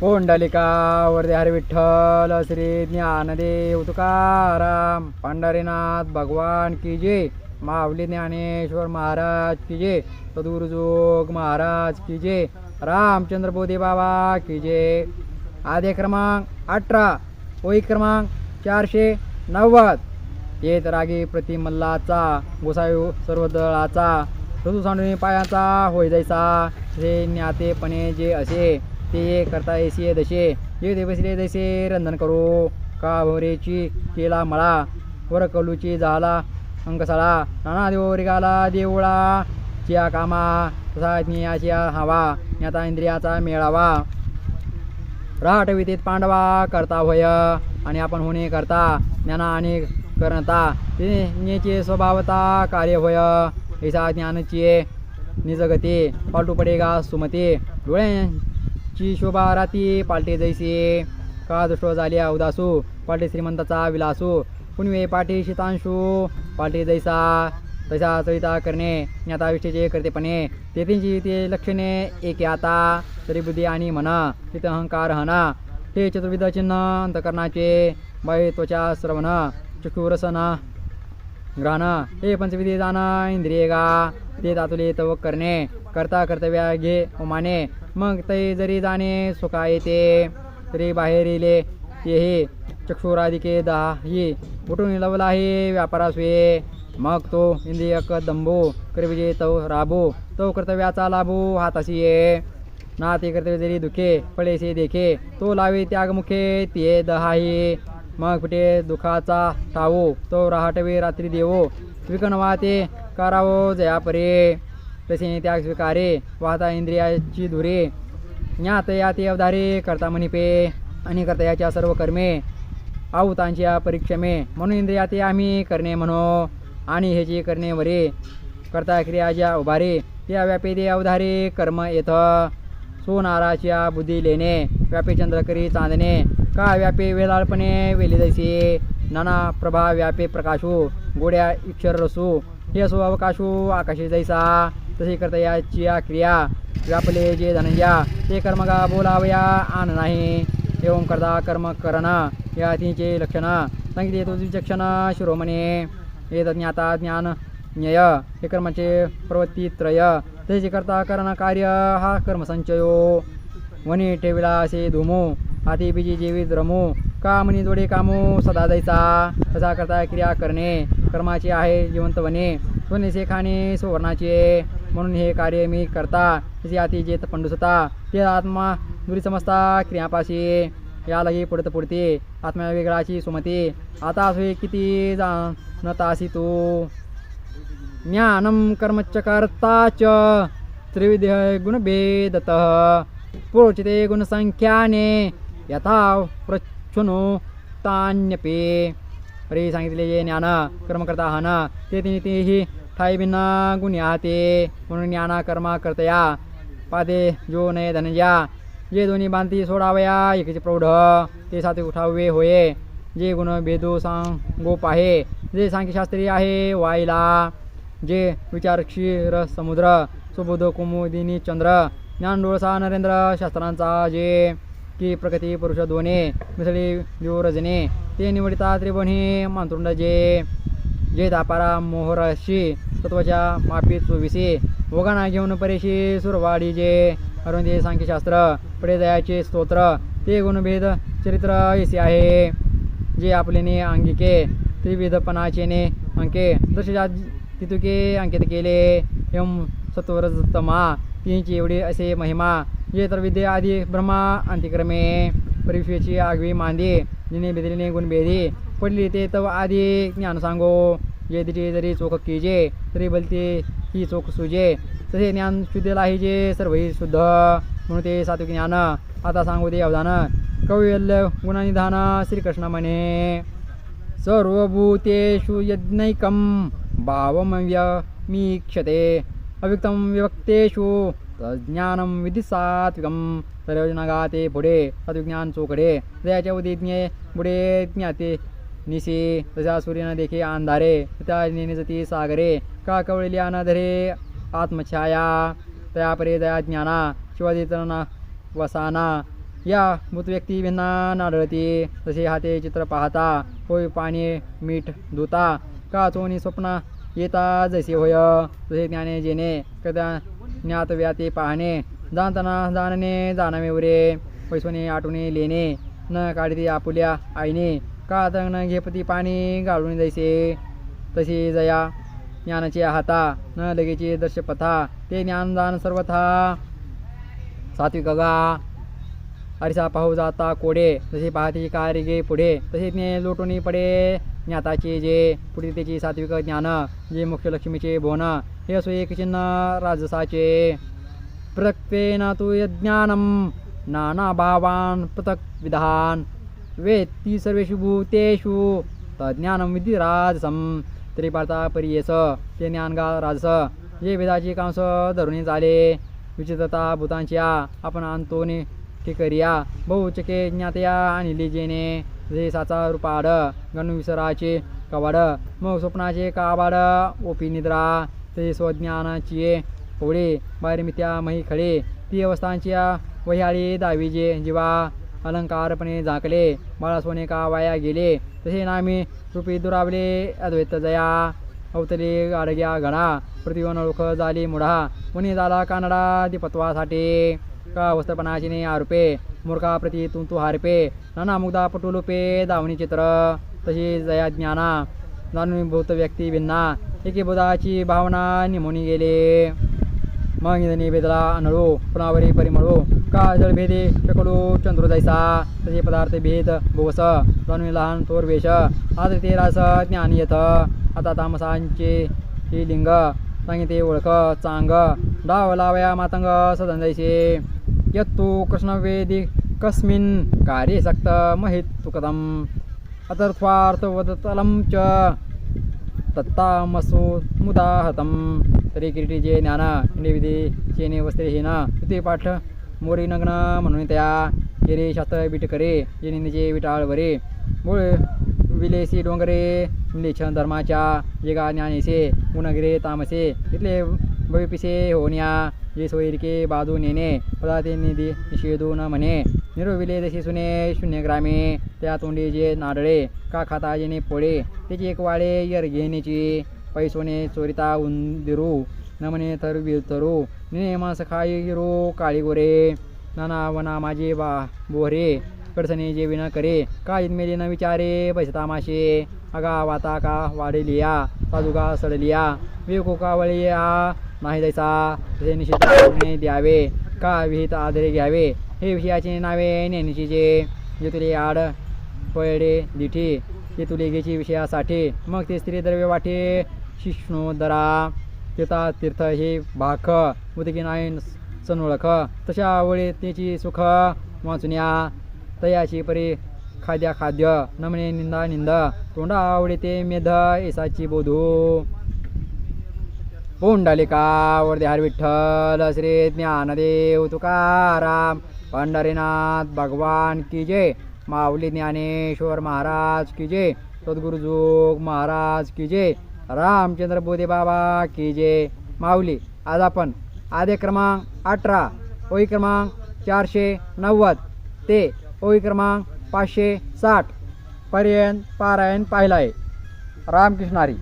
पोंडलिका वरदे हरे विठ्ठल श्री ज्ञानदेव तुकाराम पंढरीनाथ भगवान की जय माऊली ज्ञानेश्वर महाराज की जय सदुर्जोग महाराज की जय रामचंद्र बोधे बाबा की जय. आदे क्रमांक अठरा ओई क्रमांक चारशे नव्वद. येत रागी प्रतिमल्लाचा गोसायू सर्व दळाचा ऋतू सांडून पायाचा होय जायचा हे ज्ञातेपणे जे असे. ते करता येसे दशे. जे ते बसले दैसे रंधन करू. का भोरेची केला मळा. वर कलूची झाला अंकसाळा नाना देवरिगाला देवळा. चिया कामा. तसा ज्ञाच्या हवा. ज्ञाता इंद्रियाचा मेळावा. राहट वितीत पांडवा करता होय आणि आपण होणे करता. ज्ञाना आणि करणता ते स्वभावता कार्य होय. ऐसा ज्ञानची निजगती. पालटू पडेगा सुमती. ची शोभा राती पालटे जैसे. का दुष्ट झाली उदासू. पालटे श्रीमंताचा विलासू. पुनवे पाठी शीतांशू. पालटे जैसा. तशा चरिता करणे. ज्ञाताविषयीचे करतेपणे. तेथींची ते लक्षणे एके आता. तरी बुद्धी आणि म्हणा तिथे अहंकार हना. ते चतुर्विध चिन्ह अंतकरणाचे. बाई त्वचा श्रवण. चक्षुरसना. ग्रहण हे पंचविधी जाणं इंद्रिय गा ते तातुले तव करणे करता कर्तव्य घे उमाने. मग ते जरी जाणे सुखा येते. तरी बाहेर येले तेही चक्षुराधिके दाही उठून लवला हे व्यापारासवे मग तो इंद्रियक दंबू करविजे तो राबो तो कर्तव्याचा लाभो हाताशी ये ना ते कर्तव्य जरी दुखे पळेसे देखे तो लावे त्यागमुखे ते दहाही मग कुठे दुखाचा ठावो तो राहटवी रात्री देवो. विकन वाहते करावो जया परे तसे त्याग स्वीकारे वाहता इंद्रियाची धुरे. ज्ञात याते अवधारे करता मणिपे आणि कर्तयाच्या सर्व कर्मे. आहुतांच्या परीक्षमे म्हणून इंद्रिया ते आम्ही करणे म्हणो आणि ह्याची करणे वरे. करता क्रिया ज्या उभारे त्या व्यापे ते अवधारे कर्म येथ सोनाराच्या बुद्धी लेणे व्यापे चंद्रकरी चांदणे. का व्यापे वेदाळपणे वेली जायचे? नाना प्रभा व्यापे प्रकाशो गोड्या इक्षर रसो हे असो अवकाशो आकाशी जैसा तसे करता याची या क्रिया व्यापले जे धनंजा ते कर्मगा बोलावया आण नाही. एवं करता कर्म करणा या तिचे लक्षण. सांगितले तो विचक्षण शिरोमणे. हे ज्ञाता ज्ञान ज्ञेय हे कर्माचे प्रवृत्ती त्रय. त्याचे करता करण कार्य हा कर्मसंचयो. वनी ठेविला असे धुमो. हाती बीजी जेवी रमो का जोडे कामो सदा जायचा तसा करता क्रिया करणे कर्माचे आहे जिवंत वने सोनेसे खाणे सुवर्णाचे म्हणून हे कार्य मी करता त्याची हाती जेत पंडुसता ते आत्मा दुरी समजता क्रियापाशी या पुढत पुढते आत्म्या वेगळाची सुमती आता असो किती जाणतासी तू ज्ञानं कर्मच कर्ता च त्रिविध गुणभेदत पुरोचिते गुणसंख्याने यथा प्रच्छुनो तान्यपे। अरे सांगितले जे ज्ञान कर्मकर्ता ते तिने ठाई बिना गुण ते म्हणून ज्ञाना कर्मा करतया। पादे जो नये धनजा जे दोन्ही बांधती सोडावया एकीचे प्रौढ। ते साथी उठावे होये। जे गुण भेदो सांगोप आहे जे सांख्यशास्त्री आहे वाईला जे विचार क्षीर समुद्र। सुबोध कुमुदिनी चंद्र। ज्ञान डोळसा नरेंद्र शास्त्रांचा जे की प्रगती पुरुष दोने मिसळी विवरजने ते निवडिता त्रिभुवनी मांतुंड जे जे दापारा मोहरशी तत्वाच्या मापी चोवीसे. वगाना घेऊन परेशी सुरवाडी जे अरुंदी सांख्यशास्त्र पडेदयाचे स्तोत्र ते गुणभेद चरित्र ऐसे आहे. जे आपलेने अंगिके त्रिविधपणाचेने अंके दशजा तितुके अंकित केले. एम सत्वरजतमा तीनची एवढी असे महिमा जे तर विद्ये आदी ब्रह्मा अंतिक्रमे परिवेशी आगवी मांदे जिने बेदरीने गुणभेदी पडली ते तव आधी ज्ञान सांगो जे तिचे जरी चोख कीजे तरी बोलते ही चोख सुजे तसे ज्ञान शुद्धेला आहे जे सर्वही शुद्ध म्हणून ते सात्विक ज्ञान आता सांगू ते अवधान कौशल्य गुणनिधान श्रीकृष्ण म्हणे सर्वभूतेषु यज्ञैकं भावमव्यमीक्षते अव्यक्तं विभक्तेषु ज्ञानं विधी सात्विकं। सर्वजनगाते पुढे सात्विज्ञान चोकडे। दयाच्या उदिज्ञे पुढे ज्ञाते। निशी तशा सूर्यन देखे अंधारे त्या नेनेजती सागरे। का कवळली अनाधरे आत्मछाया। तया परे दया ज्ञाना शिवादितना वसाना। या मृत व्यक्ती भिन्ना आढळती तसे हाते चित्र पाहता होय पाणी मीठ धुता। का चोनी स्वप्न येता जसे होय। तसे ज्ञाने जेणे कदा ज्ञात व्याते पाहणे जाणताना जाणणे जाणावे उरे। पैसोने आठवणे लेणे न काढते आपुल्या आईने। का तर न घेपती पाणी गाळून जायचे तशी जया ज्ञानाचे हाता न लगेचे दर्शपथा। ते ज्ञानदान सर्वथा। सात्विक गा अरिसा पाहू जाता कोडे। जसे पाहते कारिगे पुढे। तसे ज्ञे लोटून पडे। ज्ञाताचे जे। पुढे त्याची सात्विक ज्ञान। जे मुख्य लक्ष्मीचे बोन। असो एक चिन्ह राजसाचे. प्रत्येन तु यज्ञानं नाना भावान् पृथक् विधान वेत्ती सर्वेषु भूतेषु तज्ज्ञानं विधी राजसं. त्रिपार्था पार्था परियेस ते ज्ञानगा राजस जे वेदाची कांस धरुणी चाले विचित्रता भूतांच्या आपण आणतोने ठिकरिया बहुचके ज्ञातया आणि लिजेने जे साचा रूपाड गणविसराचे कवाड मग स्वप्नाचे काबाड ओपी निद्रा. ते स्वज्ञानाची होळे बाहेर मही खळे ती अवस्थांच्या वह्याळी दावीजे जीवा. अलंकारपणे झाकले. बाळा सोने का वाया गेले? तसे नामी रूपी दुरावले अद्वैत जया. अवतले गाडग्या घडा. प्रतिवन ओळख झाली मुढा. मुनी झाला कानडा दिपत्वासाठी का वस्त्रपणाची आरोपे? मूर्खा प्रती तुंतु हारपे. नाना मुग्धा पटुलुपे दावणी चित्र. तशी जया ज्ञाना. जाणून भूत व्यक्ती भिन्ना. एके बुधाची भावना निमोनी गेले. मग निधनी भेदला अनळू पुनावरी परिमळू. का जळभेदे शकलो चंद्र जायसा तसे पदार्थ भेद भोवस जाणून लहान थोर वेश. आज ते रास ज्ञान येत. आता तामसांचे ही लिंग सांगिते ओळख चांग. डाव लावया मातंग सदन जायसे यत्तु कृष्णवेदी कस्मिन् कार्ये सक्त महित तुकदम अतर्थ्वार्थ वदतलम च। तत्तामसो मुदाहतं तरी किरीटीचे ज्ञान इंडिविधी चेने वस्त्रेहीन तुते पाठ मोरी नग्न म्हणून त्या केरे शास्त्र बीट करे जे निंदीचे विटाळ वरे मूळ विलेसी डोंगरे निलेछन धर्माच्या जेगा ज्ञानेसे गुणगिरे तामसे इथले भविपिसे होण्या जे सोयरिके बाजू नेणे पदार्थे निधी निषेधू न म्हणे निरोविले जसे सुने शून्य ग्रामे त्या तोंडी जे नाडळे का खाता जेणे पोळे। त्याची एक वाळे यर घेण्याची पैसोने चोरिता उंदिरू न म्हणे तर वितरू निने मांस खाई गिरो काळी गोरे नाना वना माझे बा बोहरे। कडसने जे विना करे का मेले न विचारे पैसे माशे अगा वाता का वाढलिया साजुगा सडलिया। वेको का वळिया नाही जायचा तसे निश्चित द्यावे. का विहित आदरे घ्यावे? हे विषयाचे नावे नेण्याची जे तुली तुले आड पळडे दिठी. ते तुले घ्यायची विषयासाठी. मग ते स्त्री द्रव्य वाटे शिष्णोदरा. तीर्था तीर्थ हे भाख. उदकी नाही सनोळख. तशा आवळे त्याची सुख वाचुन्या तयाची परी खाद्या खाद्य. नमणे निंदा निंद. तोंडा आवडे ते मेध एसाची बोधू. पुंडलिका वरदेहार विठ्ठल श्री ज्ञानदेव तुकाराम पंढरीनाथ भगवान की जय माऊली ज्ञानेश्वर महाराज की जय सद्गुरुजोग महाराज की जय रामचंद्र बोधे बाबा की जय. माऊली आज आपण आदे क्रमांक अठरा ओळी क्रमांक चारशे नव्वद ते ओळी क्रमांक पाचशे साठ पर्यंत पारायण पाहिलं आहे. रामकृष्णारी